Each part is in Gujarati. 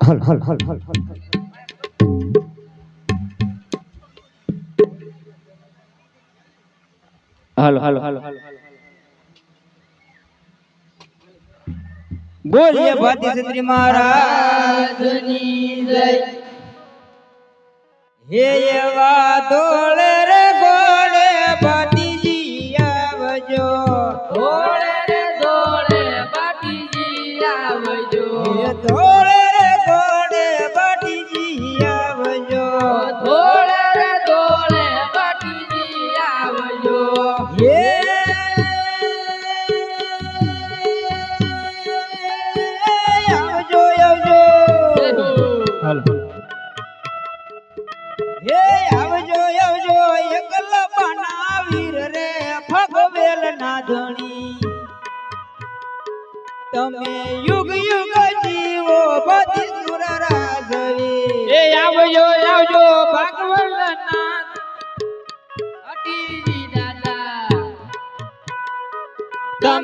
હલ હલ હલ હલ હલ હલ હાલો હાલો હાલો. બોલીએ ભાતી છત્રી મહારાજની જય. હે એવા દોળે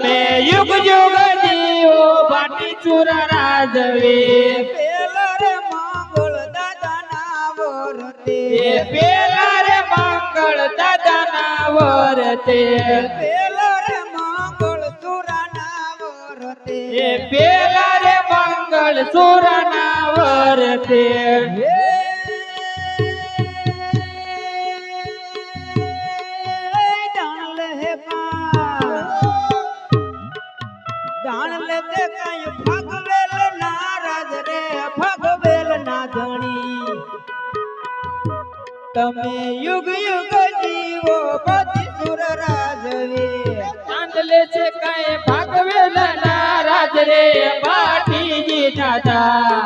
તમે યુગ યુગ જીવો બાટી ચુર રાજવે. પેલા રે મંગળ દાદા ના વરતે પેલા રે મંગળ દાદા ના વરતે પેલા રે મંગળ સુરા ના વરતે પેલા રે મંગળ સુર ના વરતે તમે યુગ યુગ જીવો પતિ સુર રાજવે. ચાંદલે છે કાંઈ ભાગવેલ નારાજ રે પાટીજી દાદા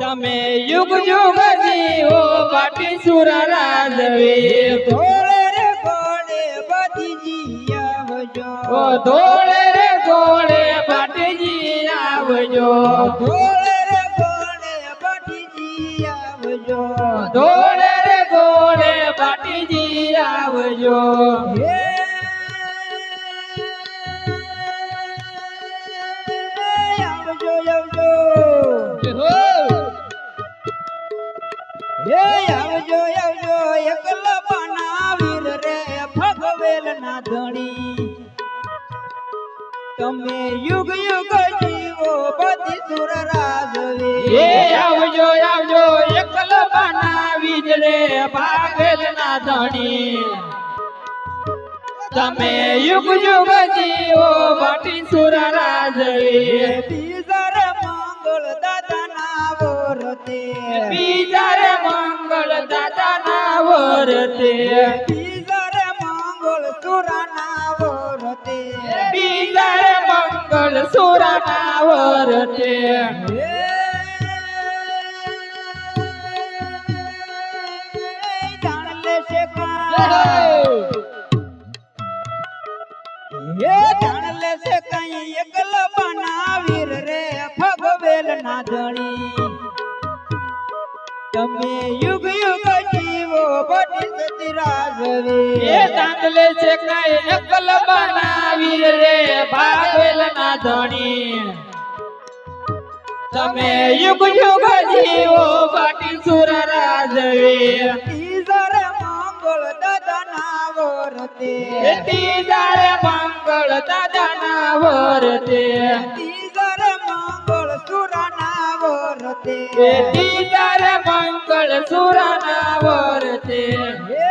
તમે યુગ યુગ જીવો બાટી સુર રાજવે. ધોળે રે ગોળે બધી આવજો. ઓ ધોળે રે ગોળે બાટીજી આવજો. ધોળે ધણી તમે યુગ યુગ જીવો બધી સુર રાજવી આવજો આવજો, એકલ બનાવી જ રે ભાગેલ ના ધણી. તમે યુગ યુગ જીવો બાટી સુર રાજવી બીજા રે મંગળ દાદા ના વરતે બીજર મંગળ દાદા ના વરતે બીજર મંગળ સુરા ના વરતે બીજર મંગળ સુર ના વરતે જાણ લેશે કા હે જાણ લેશે કઈ એકલ બનાવીર રે, ભગવેલ ના ધણી તમે યુગ યુગ જીવો બધી સતી એ ચાંદલે છે કઈ એકલ બનાવી રે ભાગેલ ના ધણી તમે યુગ યુગ જીવો બાટી સુર રાજવી. વરતે. ત્રીજા રે મંગળ દાદા ના વરતે ઈઝર મંગળ સુરા ના વરતે રે મંગળ સુર વરતે.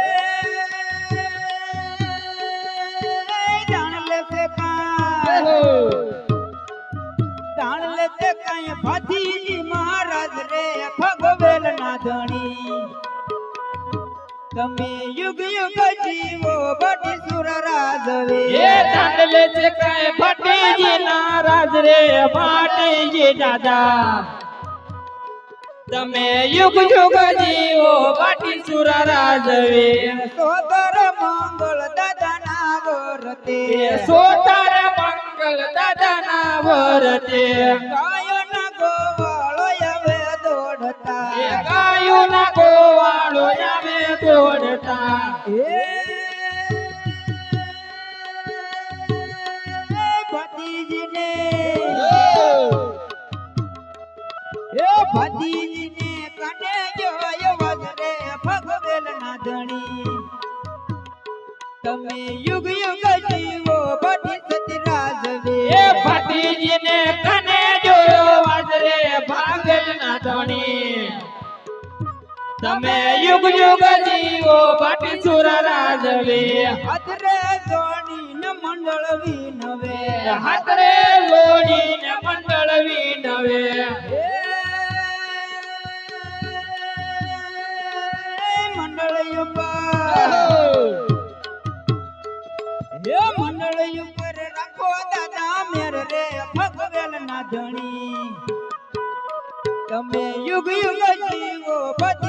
તમે યુગ યુગ જીવો ભટી સુર રાજવે એ તાંડલે છે કઈ ફટીજી નારાજ રે માટીજી દાદા. તમે યુગ યુગ જીવો બાટી સુરા રાજવે સોતર મંગળ દાદાના વરતે સોતર મંગળ દાદા ના વરતે ગાયોના ગોવાળો આવે દોડતા. ગાયો ગોવાળો આવે હે ભતીજીને હે ભતીજીને કને જોયો વગરે ભગવેલ ના ધણી તમે યુગ યુગ જીવો બધી સતી રાજવે એ ભતીજીને તમે યુગ યુગ જીવો બાટી સુરા રાજવે. અધરે જોડી ન મંડળ વિનવે. લોડીને મંડળ વિનવે. મંડળ ઉપર. મંડળ ઉપર રાખો દાદા મેર રે ભગવેલ ના ધણી. તમે યુગ યુગ જીવો બધી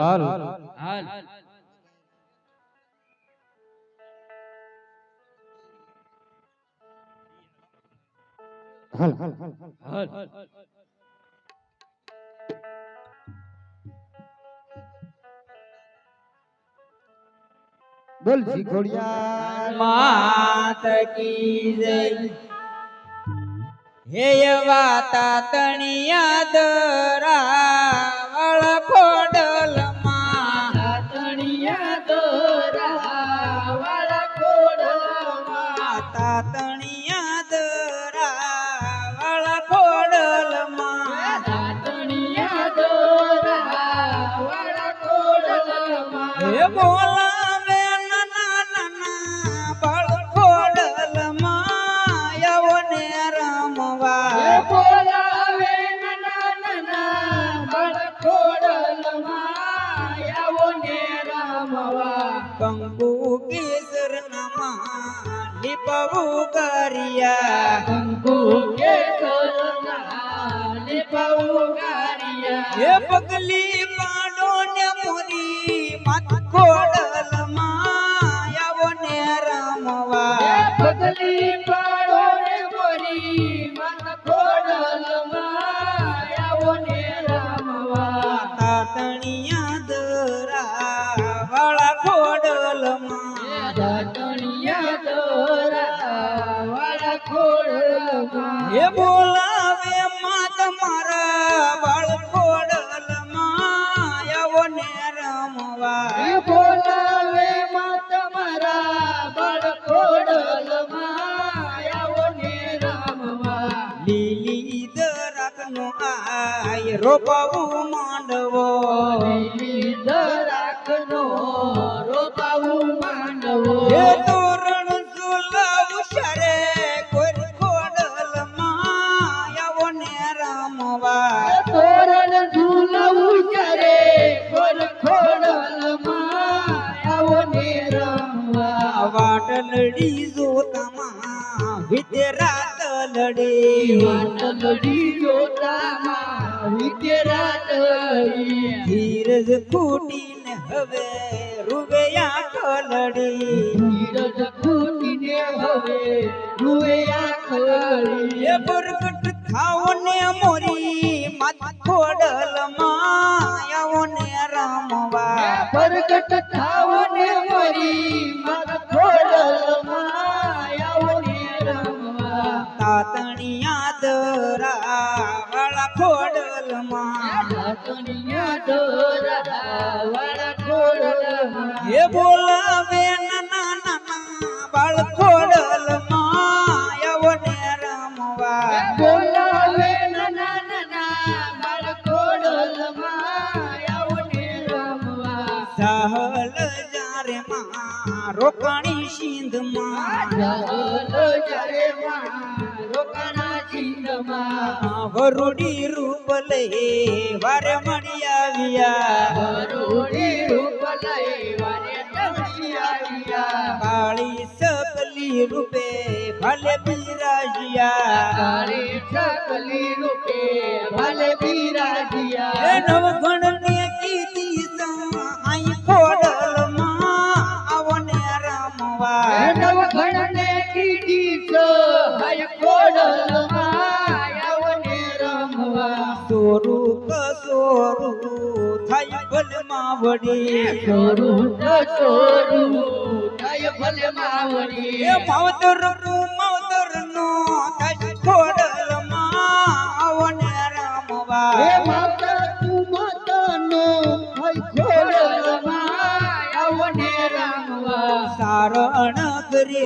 હાલ હાલ. હાલ. હાલ. હાલ હાલ બોલ ઘોડિયા માત કી જય. હે વાતા તણિયા દરા વળખો એ બોલાવે નાના નાના બાળકોડલ માયાઓને રમવા. નાના નાના બાળકોડલમાં રોકાણી સિંધમાં. વરુડી રૂપ લઈ વારે મળી આવ્યા બરોડી રૂપ લઈ વારે તમણી આવ્યા કાળી સકલી રૂપે ભલે બિરાજ્યા કાળી ચકલી રૂપે ભલે બિરાજ્યા એ માવડી સારણ કરે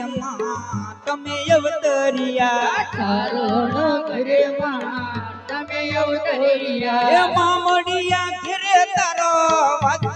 તમે અવતરિયા. સારણ તમે અવતરિયા. મામડી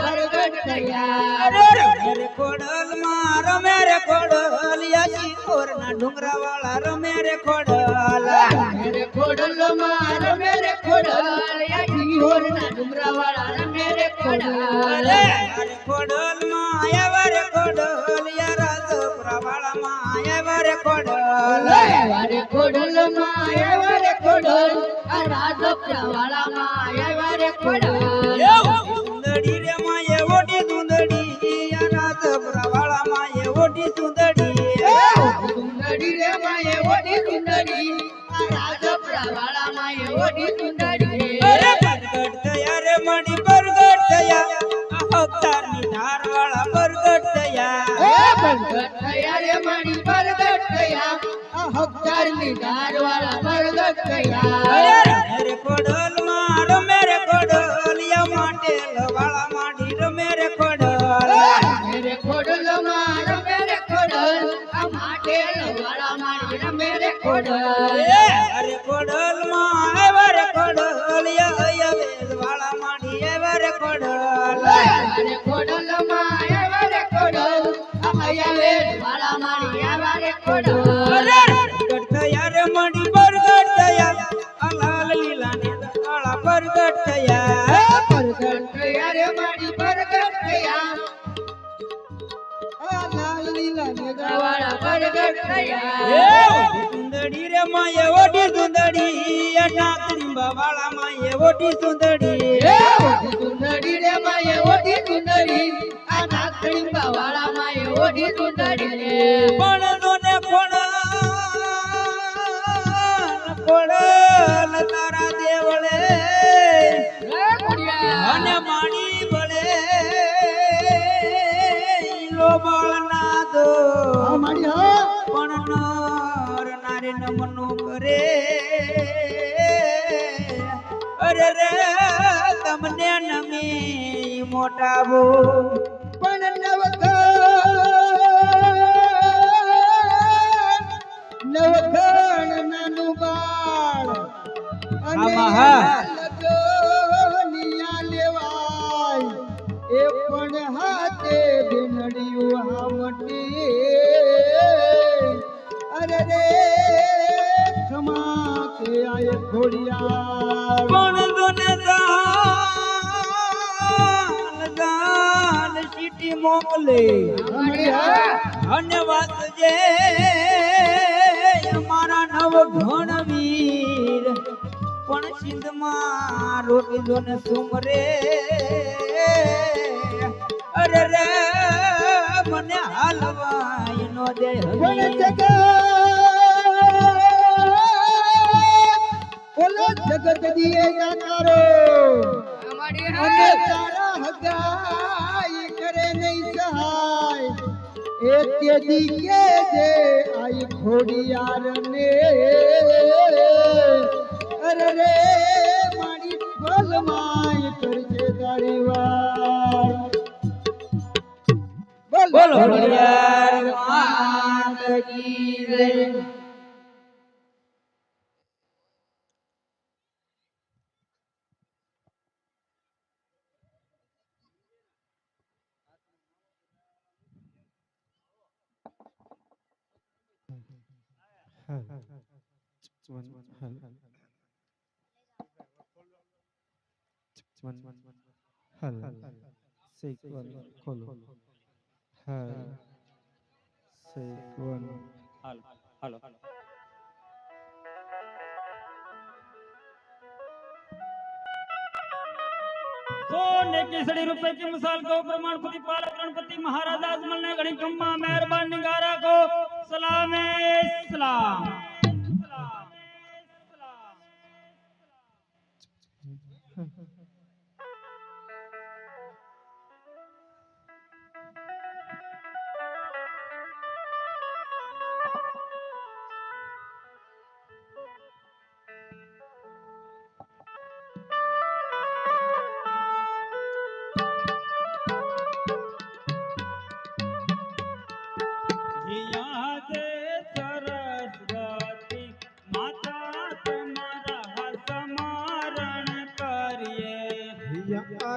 પ્રગટ થયા અરે રમે રે ખોડલ માં રમે રે ખોડલ યા શિકોર ના ડુંગરા વાળા રમે રે ખોડલ અરે ખોડલ આવ્યા રે ખોડલ સુંદડી રે માએ ઓડી સુંદડી યા રાજ પ્રવાળા માએ ઓડી સુંદડી રે માએ ઓડી સુંદરી આ રાજપરાવાળા માએ ઓડી સુંદરી અરે પ્રગટ થયા રે મણી પરગટ થયા અવતારની ધાર વાળા પ્રગટ થયા એ થયા રે મારી પ્રગટ થયા આ હકદારની ધારવાળા પ્રગટ થયા અરે રમે રે ખોડલ માં રમે રે ખોડલ યા માટે વાળા સુંદડી રે માએ ઓઢી સુંદડી અટા નાકડીંબા વાળા માએ ઓઢી સુંદડી એ સુંદરી રે માએ ઓઢી સુંદરી અટા નાખડીંબા વાળા માએ ઓઢી સુંદરી પણ નમી મોટા બો પણ નવઘણ નવઘણ નાનું બાળ. અને સીટી ધન્યવાદ જે હા અમારા નવ ઘણ વીર. પણ સિંધમાં રોટી ને સુમરે. અરે રે મને હાલવાય નો દે કોણ જગત દીએ જાકારો અને તારા તેદી કે જે આઈ ખોડિયાર ને. અરે રે મારી ફલ માય કરજે તારી વાર બોલો. ખોડિયાર માત કી જય. हल सेक्वन खोलो। हल सेक्वन। हल, हलो। सोने की सड़ी रुपए की मिसाल को प्रमाण पाल गणपति महाराजा अजमल ने घड़ी मेहरबान निगारा को सलाम सलाम।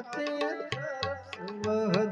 मते